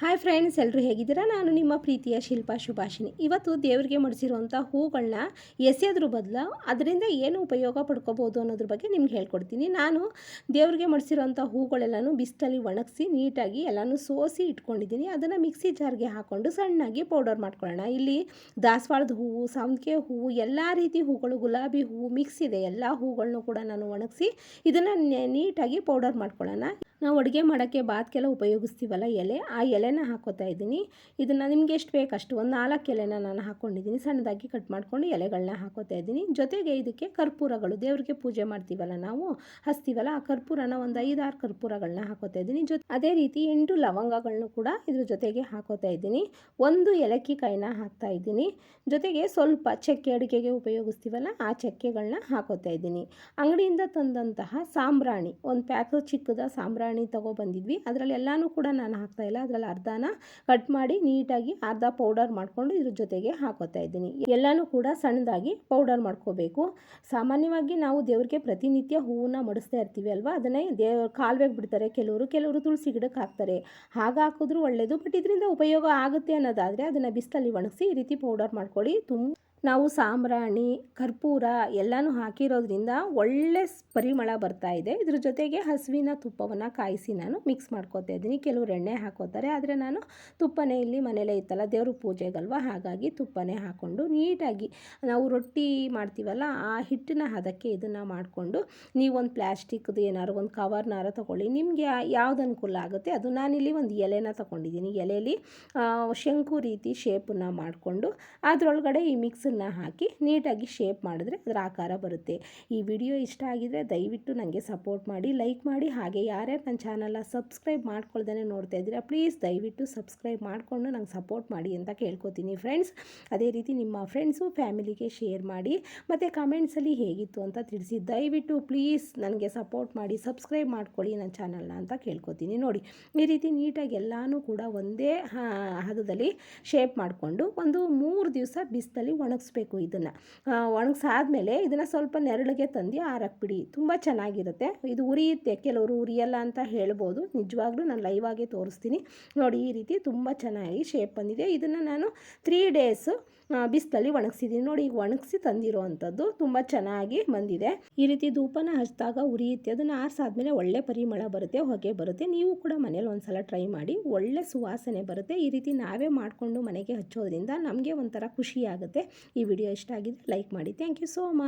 Hi friends ಎಲ್ಲರೂ ಹೇಗಿದ್ದೀರಾ? ನಾನು ನಿಮ್ಮ ಪ್ರೀತಿಯ ಶಿಲ್ಪಾ ಶುಭಾಷಿಣಿ ಇವತ್ತು ದೇವರಿಗೆ ಮಡಿಸಿರುವಂಥ ಹೂಗಳನ್ನ ಎಸೆಯೋದ್ರ ಬದಲು ಅದರಿಂದ ಏನು ಉಪಯೋಗ ಪಡ್ಕೋಬೋದು ಅನ್ನೋದ್ರ ಬಗ್ಗೆ ನಿಮ್ಗೆ ಹೇಳ್ಕೊಡ್ತೀನಿ. ನಾನು ದೇವರಿಗೆ ಮಡಿಸಿರೋಂಥ ಹೂಗಳೆಲ್ಲನು ಬಿಸಿಲಲ್ಲಿ ಒಣಗಿಸಿ ನೀಟಾಗಿ ಎಲ್ಲನೂ ಸೋಸಿ ಇಟ್ಕೊಂಡಿದ್ದೀನಿ. ಅದನ್ನು ಮಿಕ್ಸಿ ಜಾರ್ಗೆ ಹಾಕ್ಕೊಂಡು ಸಣ್ಣಾಗಿ ಪೌಡರ್ ಮಾಡ್ಕೊಳ್ಳೋಣ. ಇಲ್ಲಿ ದಾಸವಾಳದ ಹೂವು ಸಾವಂತಿಗೆ ಹೂವು, ಎಲ್ಲ ರೀತಿ ಹೂಗಳು, ಗುಲಾಬಿ ಹೂವು, ಮಿಕ್ಸ್ ಇದೆ. ಎಲ್ಲ ಹೂಗಳನ್ನೂ ಕೂಡ ನಾನು ಒಣಗಿಸಿ ಇದನ್ನು ನೀಟಾಗಿ ಪೌಡರ್ ಮಾಡ್ಕೊಳ್ಳೋಣ. ನಾವು ಅಡುಗೆ ಮಾಡೋಕ್ಕೆ ಬಾತ್ಗೆಲ್ಲ ಉಪಯೋಗಿಸ್ತೀವಲ್ಲ ಎಲೆ, ಆ ಎಲೆನ ಹಾಕೋತಾ ಇದ್ದೀನಿ. ಇದನ್ನು ನಿಮ್ಗೆ ಎಷ್ಟು ಬೇಕು ಅಷ್ಟು ಒಂದು ನಾಲ್ಕು ಎಲೆನ ನಾನು ಹಾಕ್ಕೊಂಡಿದ್ದೀನಿ ಸಣ್ಣದಾಗಿ ಕಟ್ ಮಾಡ್ಕೊಂಡು ಎಲೆಗಳನ್ನ ಹಾಕೋತಾ ಇದ್ದೀನಿ. ಜೊತೆಗೆ ಇದಕ್ಕೆ ಕರ್ಪೂರಗಳು, ದೇವರಿಗೆ ಪೂಜೆ ಮಾಡ್ತೀವಲ್ಲ ನಾವು ಹಸ್ತೀವಲ್ಲ ಆ ಕರ್ಪೂರನ ಒಂದು ಐದಾರು ಕರ್ಪೂರಗಳನ್ನ ಹಾಕೋತಾ ಇದ್ದೀನಿ. ಜೊತೆ ಅದೇ ರೀತಿ ಎಂಟು ಲವಂಗಗಳನ್ನು ಕೂಡ ಇದ್ರ ಜೊತೆಗೆ ಹಾಕೋತಾ ಇದ್ದೀನಿ. ಒಂದು ಏಲಕ್ಕಿ ಕಾಯಿನ ಹಾಕ್ತಾ ಇದ್ದೀನಿ. ಜೊತೆಗೆ ಸ್ವಲ್ಪ ಚಕ್ಕೆ ಅಡುಗೆಗೆ ಉಪಯೋಗಿಸ್ತೀವಲ್ಲ, ಆ ಚಕ್ಕೆಗಳನ್ನ ಹಾಕೋತಾ ಇದ್ದೀನಿ. ಅಂಗಡಿಯಿಂದ ತಂದಂತಹ ಸಾಂಬ್ರಾಣಿ, ಒಂದು ಪ್ಯಾಕು ಚಿಕ್ಕದ ಸಾಂಬ್ರಾಣಿ ತೊಗೊಬಂದಿದ್ವಿ ಅದರಲ್ಲಿ ಎಲ್ಲನೂ ಕೂಡ ನಾನು ಹಾಕ್ತಾಯಿಲ್ಲ ಅದರಲ್ಲಿ ಅರ್ಧನ ಕಟ್ ಮಾಡಿ ನೀಟಾಗಿ ಅರ್ಧ ಪೌಡರ್ ಮಾಡಿಕೊಂಡು ಇದ್ರ ಜೊತೆಗೆ ಹಾಕೋತಾ ಇದ್ದೀನಿ. ಎಲ್ಲನೂ ಕೂಡ ಸಣ್ಣದಾಗಿ ಪೌಡರ್ ಮಾಡ್ಕೋಬೇಕು. ಸಾಮಾನ್ಯವಾಗಿ ನಾವು ದೇವ್ರಿಗೆ ಪ್ರತಿನಿತ್ಯ ಹೂವನ್ನ ಮಡಿಸ್ತಾ ಇರ್ತೀವಿ ಅಲ್ವಾ? ಅದನ್ನೇ ದೇವ್ ಕಾಲುವೆಗೆ ಬಿಡ್ತಾರೆ ಕೆಲವರು. ಕೆಲವರು ತುಳಸಿ ಗಿಡಕ್ಕೆ ಹಾಕ್ತಾರೆ. ಹಾಗೆ ಹಾಕಿದ್ರು ಒಳ್ಳೆಯದು ಬಟ್ ಇದರಿಂದ ಉಪಯೋಗ ಆಗುತ್ತೆ ಅನ್ನೋದಾದರೆ ಅದನ್ನು ಬಿಸಿಲಲ್ಲಿ ಒಣಗಿಸಿ ಈ ರೀತಿ ಪೌಡರ್ ಮಾಡ್ಕೊಳ್ಳಿ. ತುಂಬ ನಾವು ಸಾಂಬ್ರಾಣಿ, ಕರ್ಪೂರ ಎಲ್ಲನೂ ಹಾಕಿರೋದ್ರಿಂದ ಒಳ್ಳೆ ಪರಿಮಳ ಬರ್ತಾ ಇದೆ. ಇದ್ರ ಜೊತೆಗೆ ಹಸುವಿನ ತುಪ್ಪವನ್ನು ಕಾಯಿಸಿ ನಾನು ಮಿಕ್ಸ್ ಮಾಡ್ಕೋತಾ ಇದ್ದೀನಿ. ಕೆಲವರು ಎಣ್ಣೆ ಹಾಕೋತಾರೆ. ಆದರೆ ನಾನು ತುಪ್ಪನೇ ಇಲ್ಲಿ ಮನೇಲೇ ಇತ್ತಲ್ಲ, ದೇವ್ರ ಪೂಜೆಗಲ್ವ? ಹಾಗಾಗಿ ತುಪ್ಪನೇ ಹಾಕ್ಕೊಂಡು ನೀಟಾಗಿ ನಾವು ರೊಟ್ಟಿ ಮಾಡ್ತೀವಲ್ಲ, ಆ ಹಿಟ್ಟನ್ನ ಹದಕ್ಕೆ ಇದನ್ನು ಮಾಡಿಕೊಂಡು ನೀವೊಂದು ಪ್ಲ್ಯಾಸ್ಟಿಕ್ದು ಏನಾದ್ರು ಒಂದು ಕವರ್ನಾರ ತೊಗೊಳ್ಳಿ. ನಿಮಗೆ ಯಾವ್ದು ಅನುಕೂಲ ಆಗುತ್ತೆ? ಅದು ನಾನಿಲ್ಲಿ ಒಂದು ಎಲೆನ ತೊಗೊಂಡಿದ್ದೀನಿ. ಎಲೆಯಲ್ಲಿ ಶಂಕು ರೀತಿ ಶೇಪನ್ನು ಮಾಡಿಕೊಂಡು ಅದರೊಳಗಡೆ ಈ ಮಿಕ್ಸನ್ನು ಹಾಕಿ ನೀಟಾಗಿ ಶೇಪ್ ಮಾಡಿದ್ರೆ ಅದರ ಆಕಾರ ಬರುತ್ತೆ. ಈ ವಿಡಿಯೋ ಇಷ್ಟ ಆಗಿದ್ರೆ ದಯವಿಟ್ಟು ನನಗೆ ಸಪೋರ್ಟ್ ಮಾಡಿ, ಲೈಕ್ ಮಾಡಿ. ಹಾಗೆ ಯಾರ್ಯಾರು ನನ್ನ ಚಾನಲ್ನ ಸಬ್ಸ್ಕ್ರೈಬ್ ಮಾಡ್ಕೊಳ್ದೇ ನೋಡ್ತಾ ಇದ್ದೀರಾ, ಪ್ಲೀಸ್ ದಯವಿಟ್ಟು ಸಬ್ಸ್ಕ್ರೈಬ್ ಮಾಡಿಕೊಂಡು ನಂಗೆ ಸಪೋರ್ಟ್ ಮಾಡಿ ಅಂತ ಕೇಳ್ಕೊತೀನಿ ಫ್ರೆಂಡ್ಸ್. ಅದೇ ರೀತಿ ನಿಮ್ಮ ಫ್ರೆಂಡ್ಸು, ಫ್ಯಾಮಿಲಿಗೆ ಶೇರ್ ಮಾಡಿ. ಮತ್ತು ಕಮೆಂಟ್ಸಲ್ಲಿ ಹೇಗಿತ್ತು ಅಂತ ತಿಳಿಸಿ. ದಯವಿಟ್ಟು ಪ್ಲೀಸ್ ನನಗೆ ಸಪೋರ್ಟ್ ಮಾಡಿ, ಸಬ್ಸ್ಕ್ರೈಬ್ ಮಾಡ್ಕೊಳ್ಳಿ ನನ್ನ ಚಾನಲ್ನ ಅಂತ ಕೇಳ್ಕೊತೀನಿ ನೋಡಿ. ಈ ರೀತಿ ನೀಟಾಗಿ ಎಲ್ಲನೂ ಕೂಡ ಒಂದೇ ಹದದಲ್ಲಿ ಶೇಪ್ ಮಾಡಿಕೊಂಡು ಒಂದು ಮೂರು ದಿವಸ ಬಿಸಿಲಲ್ಲಿ ಒಣಗಿಸ್ಬೇಕು ಇದನ್ನು. ಒಣಗಿಸಾದ್ಮೇಲೆ ಇದನ್ನು ಸ್ವಲ್ಪ ನೆರಳಿಗೆ ತಂದು ಆರಕ್ಬಿಡಿ. ತುಂಬ ಚೆನ್ನಾಗಿರುತ್ತೆ. ಇದು ಉರಿಯುತ್ತೆ. ಕೆಲವರು ಉರಿಯಲ್ಲ ಅಂತ ಹೇಳ್ಬೋದು. ನಿಜವಾಗ್ಲೂ ನಾನು ಲೈವ್ ಆಗಿ ತೋರಿಸ್ತೀನಿ. ನೋಡಿ, ಈ ರೀತಿ ತುಂಬ ಚೆನ್ನಾಗಿ ಶೇಪ್ ಬಂದಿದೆ. ಇದನ್ನು ನಾನು ತ್ರೀ ಡೇಸು ಬಿಸಿಲಲ್ಲಿ ಒಣಗಿಸಿದ್ದೀನಿ ನೋಡಿ, ಈಗ ಒಣಗಿಸಿ ತಂದಿರೋ ಅಂಥದ್ದು ತುಂಬ ಚೆನ್ನಾಗಿ ಬಂದಿದೆ. ಈ ರೀತಿ ಧೂಪನ ಹಚ್ಚಿದಾಗ ಉರಿಯುತ್ತೆ. ಅದನ್ನು ಆರಿಸಾದ್ಮೇಲೆ ಒಳ್ಳೆ ಪರಿಮಳ ಬರುತ್ತೆ, ಹೊಗೆ ಬರುತ್ತೆ. ನೀವು ಕೂಡ ಮನೇಲಿ ಒಂದ್ಸಲ ಟ್ರೈ ಮಾಡಿ. ಒಳ್ಳೆ ಸುವಾಸನೆ ಬರುತ್ತೆ. ಈ ರೀತಿ ನಾವೇ ಮಾಡಿಕೊಂಡು ಮನೆಗೆ ಹಚ್ಚೋದ್ರಿಂದ ನಮಗೆ ಒಂಥರ ಖುಷಿ ಆಗುತ್ತೆ. ಈ ವಿಡಿಯೋ ಇಷ್ಟ ಆಗಿದೆ ಲೈಕ್ ಮಾಡಿ. Thank you so much